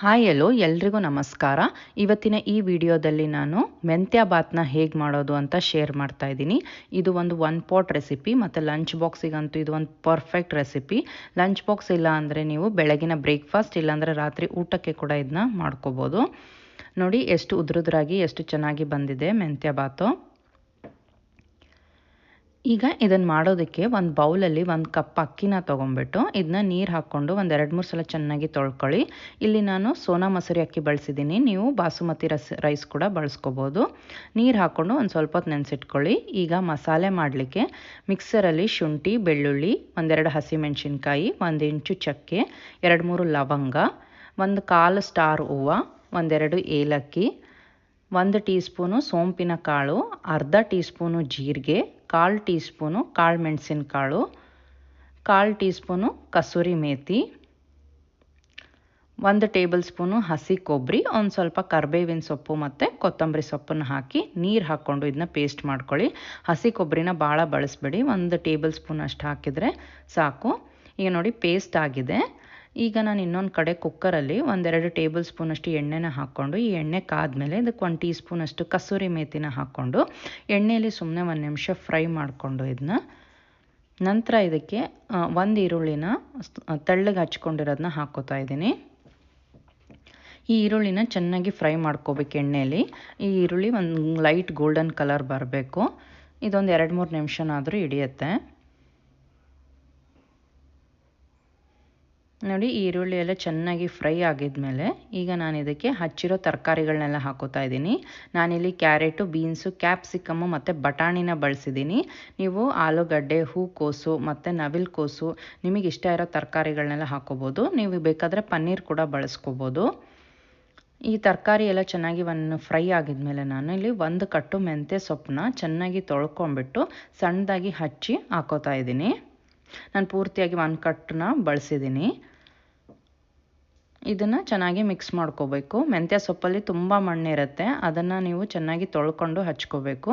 Hi, ಎಲ್ಲೋ, ಎಲ್ರಿಗೂ ನಮಸ್ಕಾರ. ಇವತ್ತಿನ ಈ ವಿಡಿಯೋದಲ್ಲಿ ನಾನು ಮೆಂತ್ಯ ಬಾತ್ನ ಹೇಗೆ ಮಾಡೋದು ಅಂತ ಶೇರ್ ಮಾಡ್ತಾ ಇದ್ದೀನಿ. ಇದು ಒಂದು ಒನ್ ಪಾಟ್ ರೆಸಿಪಿ, ಮತ್ತು ಲಂಚ್ ಬಾಕ್ಸಿಗಂತೂ ಇದು ಒಂದು ಪರ್ಫೆಕ್ಟ್ ರೆಸಿಪಿ. ಲಂಚ್ ಬಾಕ್ಸ್ ಇಲ್ಲ ಅಂದರೆ ನೀವು ಬೆಳಗಿನ ಬ್ರೇಕ್ಫಾಸ್ಟ್, ಇಲ್ಲಾಂದರೆ ರಾತ್ರಿ ಊಟಕ್ಕೆ ಕೂಡ ಇದನ್ನ ಮಾಡ್ಕೋಬೋದು. ನೋಡಿ, ಎಷ್ಟು ಉದ್ರುದ್ರಾಗಿ, ಎಷ್ಟು ಚೆನ್ನಾಗಿ ಬಂದಿದೆ ಮೆಂತ್ಯ ಬಾತು. ಈಗ ಇದನ್ನು ಮಾಡೋದಕ್ಕೆ ಒಂದು ಬೌಲಲ್ಲಿ ಒಂದು ಕಪ್ ಅಕ್ಕಿನ ತೊಗೊಂಬಿಟ್ಟು ಇದನ್ನ ನೀರು ಹಾಕ್ಕೊಂಡು ಒಂದು ಎರಡು ಮೂರು ಸಲ ಚೆನ್ನಾಗಿ ತೊಳ್ಕೊಳ್ಳಿ. ಇಲ್ಲಿ ನಾನು ಸೋನಾ ಮಸೂರಿ ಅಕ್ಕಿ ಬಳಸಿದ್ದೀನಿ. ನೀವು ಬಾಸುಮತಿ ರಸ್, ರೈಸ್ ಕೂಡ ಬಳಸ್ಕೋಬೋದು. ನೀರು ಹಾಕ್ಕೊಂಡು ಒಂದು ಸ್ವಲ್ಪ ಹೊತ್ತು ನೆನೆಸಿಟ್ಕೊಳ್ಳಿ. ಈಗ ಮಸಾಲೆ ಮಾಡಲಿಕ್ಕೆ ಮಿಕ್ಸರಲ್ಲಿ ಶುಂಠಿ, ಬೆಳ್ಳುಳ್ಳಿ, ಒಂದೆರಡು ಹಸಿಮೆಣಸಿನ್ಕಾಯಿ, ಒಂದು ಇಂಚು ಚಕ್ಕೆ, ಎರಡು ಮೂರು ಲವಂಗ, ಒಂದು ಕಾಲು ಸ್ಟಾರ್ ಹೂವು, ಒಂದೆರಡು ಏಲಕ್ಕಿ, ಒಂದು ಟೀ ಸ್ಪೂನು ಸೋಂಪಿನ ಕಾಳು, ಅರ್ಧ ಟೀ ಸ್ಪೂನು ಜೀರಿಗೆ ಕಾಲು ಟೀ ಸ್ಪೂನು ಕಾಳು ಮೆಣಸಿನ ಕಾಳು ಕಾಲು ಟೀ ಸ್ಪೂನು ಕಸೂರಿ ಮೇತಿ, ಒಂದು ಟೇಬಲ್ ಸ್ಪೂನು ಹಸಿ ಕೊಬ್ಬರಿ, ಒಂದು ಸ್ವಲ್ಪ ಕರ್ಬೇವಿನ ಸೊಪ್ಪು ಮತ್ತು ಕೊತ್ತಂಬರಿ ಸೊಪ್ಪನ್ನು ಹಾಕಿ ನೀರು ಹಾಕ್ಕೊಂಡು ಇದನ್ನ ಪೇಸ್ಟ್ ಮಾಡ್ಕೊಳ್ಳಿ. ಹಸಿ ಕೊಬ್ಬರಿನ ಭಾಳ ಬಳಸಬೇಡಿ. ಒಂದು ಟೇಬಲ್ ಸ್ಪೂನ್ ಅಷ್ಟು ಹಾಕಿದರೆ ಸಾಕು. ಈಗ ನೋಡಿ, ಪೇಸ್ಟ್ ಆಗಿದೆ. ಈಗ ನಾನು ಇನ್ನೊಂದು ಕಡೆ ಕುಕ್ಕರಲ್ಲಿ ಒಂದೆರಡು ಟೇಬಲ್ ಸ್ಪೂನಷ್ಟು ಎಣ್ಣೆನ ಹಾಕ್ಕೊಂಡು, ಈ ಎಣ್ಣೆ ಕಾದ್ಮೇಲೆ ಇದಕ್ಕೆ ಒಂದು ಟೀ ಸ್ಪೂನಷ್ಟು ಕಸೂರಿ ಮೇಥಿನ ಹಾಕ್ಕೊಂಡು, ಎಣ್ಣೆಯಲ್ಲಿ ಸುಮ್ಮನೆ ಒಂದು ನಿಮಿಷ ಫ್ರೈ ಮಾಡಿಕೊಂಡು ಇದನ್ನ ನಂತರ ಇದಕ್ಕೆ ಒಂದು ಈರುಳ್ಳಿನ ತೆಳ್ಳಗೆ ಹಚ್ಕೊಂಡಿರೋದನ್ನ ಹಾಕೋತಾ ಇದ್ದೀನಿ. ಈ ಈರುಳ್ಳಿನ ಚೆನ್ನಾಗಿ ಫ್ರೈ ಮಾಡ್ಕೋಬೇಕು ಎಣ್ಣೆಯಲ್ಲಿ ಈ ಈರುಳ್ಳಿ ಒಂದು ಲೈಟ್ ಗೋಲ್ಡನ್ ಕಲರ್ ಬರಬೇಕು. ಇದೊಂದು ಎರಡು ಮೂರು ನಿಮಿಷನಾದರೂ ಹಿಡಿಯುತ್ತೆ. ನೋಡಿ ಈರುಳ್ಳಿ ಎಲ್ಲ ಚೆನ್ನಾಗಿ ಫ್ರೈ ಆಗಿದ್ಮೇಲೆ ಈಗ ನಾನು ಇದಕ್ಕೆ ಹಚ್ಚಿರೋ ತರಕಾರಿಗಳನ್ನೆಲ್ಲ ಹಾಕೋತಾ ಇದ್ದೀನಿ. ನಾನಿಲ್ಲಿ ಕ್ಯಾರೆಟು, ಬೀನ್ಸು, ಕ್ಯಾಪ್ಸಿಕಮ್ಮು ಮತ್ತು ಬಟಾಣಿನ ಬಳಸಿದ್ದೀನಿ. ನೀವು ಆಲೂಗಡ್ಡೆ ಹೂಕೋಸು ಮತ್ತು ನವಿಲು ಕೋಸು ನಿಮಗೆ ಇಷ್ಟ ಇರೋ ತರಕಾರಿಗಳನ್ನೆಲ್ಲ ಹಾಕೋಬೋದು. ನೀವು ಬೇಕಾದರೆ ಪನ್ನೀರ್ ಕೂಡ ಬಳಸ್ಕೋಬೋದು. ಈ ತರಕಾರಿ ಎಲ್ಲ ಚೆನ್ನಾಗಿ ಒಂದು ಫ್ರೈ ಆಗಿದ್ಮೇಲೆ ನಾನು ಇಲ್ಲಿ ಒಂದು ಕಟ್ಟು ಮೆಂತ್ಯ ಸೊಪ್ಪನ್ನ ಚೆನ್ನಾಗಿ ತೊಳ್ಕೊಂಬಿಟ್ಟು ಸಣ್ಣದಾಗಿ ಹಚ್ಚಿ ಹಾಕೋತಾ ಇದ್ದೀನಿ. ನಾನು ಪೂರ್ತಿಯಾಗಿ ಒಂದು ಕಟ್ಟನ್ನ ಬಳಸಿದ್ದೀನಿ ಇದನ್ನು ಚೆನ್ನಾಗಿ ಮಿಕ್ಸ್ ಮಾಡ್ಕೋಬೇಕು. ಮೆಂತ್ಯ ಸೊಪ್ಪಲ್ಲಿ ತುಂಬ ಮಣ್ಣಿರುತ್ತೆ. ಅದನ್ನು ನೀವು ಚೆನ್ನಾಗಿ ತೊಳ್ಕೊಂಡು ಹಚ್ಕೋಬೇಕು.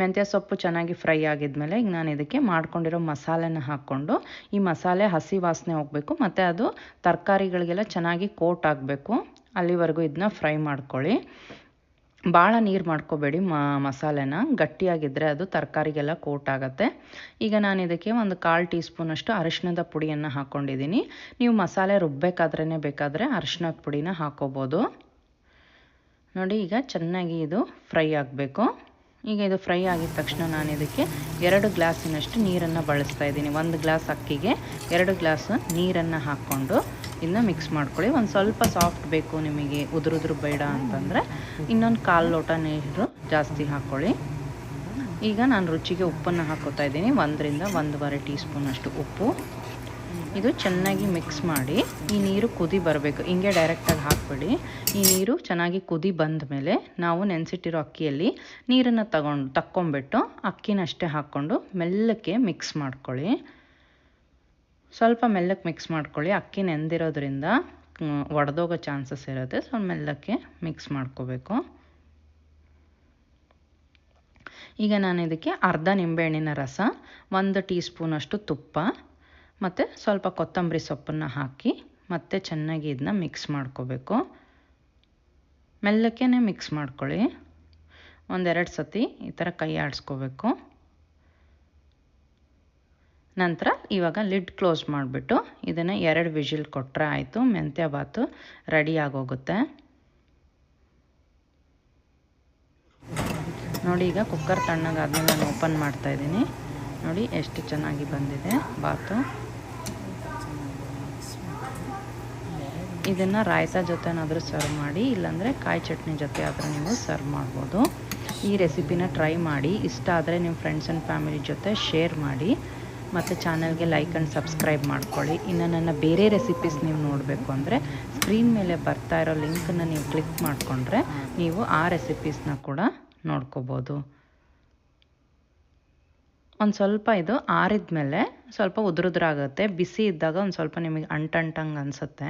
ಮೆಂತ್ಯ ಸೊಪ್ಪು ಚೆನ್ನಾಗಿ ಫ್ರೈ ಆಗಿದ್ಮೇಲೆ ಈಗ ನಾನು ಇದಕ್ಕೆ ಮಾಡ್ಕೊಂಡಿರೋ ಮಸಾಲೆನ ಹಾಕ್ಕೊಂಡು ಈ ಮಸಾಲೆ ಹಸಿ ವಾಸನೆ ಹೋಗಬೇಕು. ಮತ್ತು ಅದು ತರಕಾರಿಗಳಿಗೆಲ್ಲ ಚೆನ್ನಾಗಿ ಕೋಟ್ ಆಗಬೇಕು. ಅಲ್ಲಿವರೆಗೂ ಇದನ್ನ ಫ್ರೈ ಮಾಡ್ಕೊಳ್ಳಿ. ಭಾಳ ನೀರು ಮಾಡ್ಕೋಬೇಡಿ ಮಸಾಲೆನ. ಗಟ್ಟಿಯಾಗಿದ್ದರೆ ಅದು ತರಕಾರಿಗೆಲ್ಲ ಕೋಟ್ ಆಗುತ್ತೆ ಈಗ ನಾನು ಇದಕ್ಕೆ ಒಂದು ಕಾಲು ಟೀ ಸ್ಪೂನಷ್ಟು ಅರಿಶಿಣದ ಪುಡಿಯನ್ನು ಹಾಕ್ಕೊಂಡಿದ್ದೀನಿ ನೀವು ಮಸಾಲೆ ರುಬ್ಬೇಕಾದ್ರೇ ಬೇಕಾದರೆ ಅರಿಶಿಣದ ಪುಡಿನ ಹಾಕೋಬೋದು. ನೋಡಿ, ಈಗ ಚೆನ್ನಾಗಿ ಇದು ಫ್ರೈ ಆಗಬೇಕು. ಈಗ ಇದು ಫ್ರೈ ಆಗಿದ ತಕ್ಷಣ ನಾನು ಇದಕ್ಕೆ ಎರಡು ಗ್ಲಾಸಿನಷ್ಟು ನೀರನ್ನು ಬಳಸ್ತಾ ಇದ್ದೀನಿ ಒಂದು ಗ್ಲಾಸ್ ಅಕ್ಕಿಗೆ ಎರಡು ಗ್ಲಾಸ್ ನೀರನ್ನು ಹಾಕ್ಕೊಂಡು. ಇದನ್ನ ಮಿಕ್ಸ್ ಮಾಡ್ಕೊಳ್ಳಿ. ಒಂದು ಸ್ವಲ್ಪ ಸಾಫ್ಟ್ ಬೇಕು ನಿಮಗೆ ಉದುರುದ್ರು ಬೇಡ ಅಂತಂದರೆ ಇನ್ನೊಂದು ಕಾಲು ಲೋಟ ನೀರು ಜಾಸ್ತಿ ಹಾಕ್ಕೊಳ್ಳಿ ಈಗ ನಾನು ರುಚಿಗೆ ಉಪ್ಪನ್ನು ಹಾಕೋತಾ ಇದ್ದೀನಿ. ಒಂದರಿಂದ ಒಂದೂವರೆ ಟೀ ಸ್ಪೂನಷ್ಟು ಉಪ್ಪು. ಇದು ಚೆನ್ನಾಗಿ ಮಿಕ್ಸ್ ಮಾಡಿ ಈ ನೀರು ಕುದಿ ಬರಬೇಕು. ಹಿಂಗೆ ಡೈರೆಕ್ಟಾಗಿ ಹಾಕ್ಬಿಡಿ. ಈ ನೀರು ಚೆನ್ನಾಗಿ ಕುದಿ ಬಂದ ಮೇಲೆ ನಾವು ನೆನೆಸಿಟ್ಟಿರೋ ಅಕ್ಕಿಯಲ್ಲಿ ನೀರನ್ನು ತಗೊಂಡು, ತಕ್ಕೊಂಬಿಟ್ಟು ಅಕ್ಕಿನಷ್ಟೇ ಹಾಕ್ಕೊಂಡು ಮೆಲ್ಲಕ್ಕೆ ಮಿಕ್ಸ್ ಮಾಡ್ಕೊಳ್ಳಿ. ಸ್ವಲ್ಪ ಮೆಲ್ಲಕ್ಕೆ ಮಿಕ್ಸ್ ಮಾಡ್ಕೊಳ್ಳಿ. ಅಕ್ಕಿ ನೆಂದಿರೋದ್ರಿಂದ ಒಡೆದೋಗೋ ಚಾನ್ಸಸ್ ಇರುತ್ತೆ. ಸೊ ಮೆಲ್ಲಕ್ಕೆ ಮಿಕ್ಸ್ ಮಾಡ್ಕೋಬೇಕು. ಈಗ ನಾನು ಇದಕ್ಕೆ ಅರ್ಧ ನಿಂಬೆಹಣ್ಣಿನ ರಸ, ಒಂದು ಟೀ ಸ್ಪೂನಷ್ಟು ತುಪ್ಪ, ಮತ್ತು ಸ್ವಲ್ಪ ಕೊತ್ತಂಬರಿ ಸೊಪ್ಪನ್ನು ಹಾಕಿ, ಮತ್ತೆ ಚೆನ್ನಾಗಿ ಇದನ್ನ ಮಿಕ್ಸ್ ಮಾಡ್ಕೋಬೇಕು. ಮೆಲ್ಲಕ್ಕೆ ಮಿಕ್ಸ್ ಮಾಡ್ಕೊಳ್ಳಿ. ಒಂದೆರಡು ಸತಿ ಈ ಥರ ಕೈ ಆಡಿಸ್ಕೋಬೇಕು. ನಂತರ ಇವಾಗ ಲಿಡ್ ಕ್ಲೋಸ್ ಮಾಡಿಬಿಟ್ಟು ಇದನ್ನು ಎರಡು ವಿಜಿಲ್ ಕೊಟ್ಟರೆ ಆಯಿತು, ಮೆಂತ್ಯ ಬಾತು ರೆಡಿ ಆಗೋಗುತ್ತೆ. ನೋಡಿ, ಈಗ ಕುಕ್ಕರ್ ತಣ್ಣಗಾದ್ಮೇಲೆ ನಾನು ಓಪನ್ ಮಾಡ್ತಾ ಇದ್ದೀನಿ. ನೋಡಿ, ಎಷ್ಟು ಚೆನ್ನಾಗಿ ಬಂದಿದೆ ಬಾತು ಇದನ್ನು ರಾಯ್ತ ಜೊತೆನಾದರೂ ಸರ್ವ್ ಮಾಡಿ, ಇಲ್ಲಾಂದರೆ ಕಾಯಿ ಚಟ್ನಿ ಜೊತೆ ಆದರೂ ನೀವು ಸರ್ವ್ ಮಾಡ್ಬೋದು. ಈ ರೆಸಿಪಿನ ಟ್ರೈ ಮಾಡಿ, ಇಷ್ಟ ಆದರೆ ನಿಮ್ಮ ಫ್ರೆಂಡ್ಸ್ ಆ್ಯಂಡ್ ಫ್ಯಾಮಿಲಿ ಜೊತೆ ಶೇರ್ ಮಾಡಿ. ಮತ್ತು ಚಾನಲ್ಗೆ ಲೈಕ್ ಆ್ಯಂಡ್ ಸಬ್ಸ್ಕ್ರೈಬ್ ಮಾಡ್ಕೊಳ್ಳಿ. ಇನ್ನು ನನ್ನ ಬೇರೆ ರೆಸಿಪೀಸ್ ನೀವು ನೋಡಬೇಕು ಅಂದರೆ ಸ್ಕ್ರೀನ್ ಮೇಲೆ ಬರ್ತಾ ಇರೋ ಲಿಂಕನ್ನು ನೀವು ಕ್ಲಿಕ್ ಮಾಡಿಕೊಂಡ್ರೆ ನೀವು ಆ ರೆಸಿಪೀಸ್ನ ಕೂಡ ನೋಡ್ಕೋಬೋದು. ಒಂದು ಸ್ವಲ್ಪ ಇದು ಆರಿದ ಮೇಲೆ ಸ್ವಲ್ಪ ಉದುರುದ್ರಾಗುತ್ತೆ. ಬಿಸಿ ಇದ್ದಾಗ ಒಂದು ಸ್ವಲ್ಪ ನಿಮಗೆ ಅಂಟಂಟಂಗೆ ಅನಿಸುತ್ತೆ.